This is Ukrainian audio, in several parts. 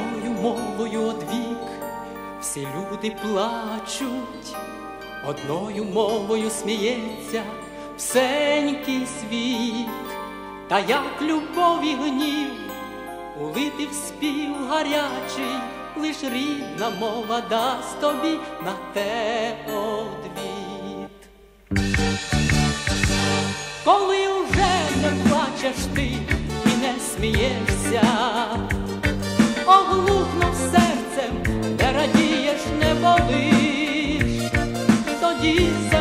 Чужою мовою одвік всі люди плачуть, одною мовою сміється всенький світ, та як любов і гнів, улити в спів гарячий, лиш рідна мова дасть тобі на те одвіт. Коли вже не плачеш ти і не смієшся оглухнув серцем, не радієш, не болиш, тоді з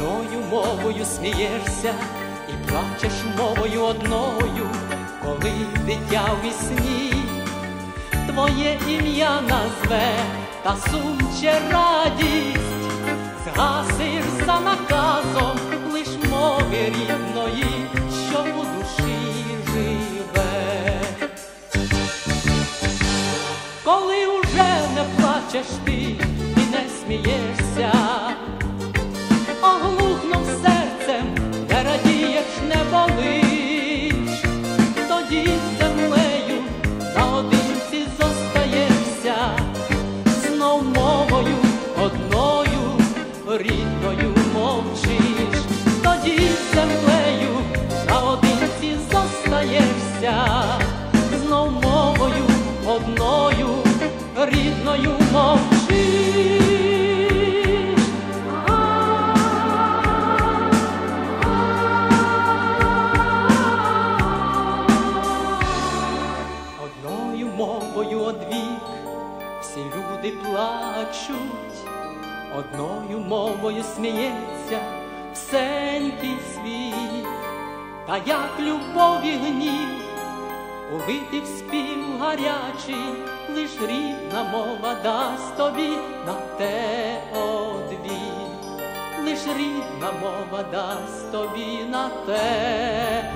Одною мовою смієшся і плачеш мовою одною, коли дитя в вісні твоє ім'я назве та сумче радість, згасиш за наказом лиш мови рідної, що у душі живе. Коли уже не плачеш ти і не смієшся, знов мовою одною рідною мовчиш, тоді землею наодинці зостаєшся, знов мовою одною рідною всі люди плачуть, одною мовою сміється всенький світ, та як любов і гнів, улити в спів гарячий, лиш рідна мова дасть тобі на те одвіт, лиш рідна мова дасть тобі на те.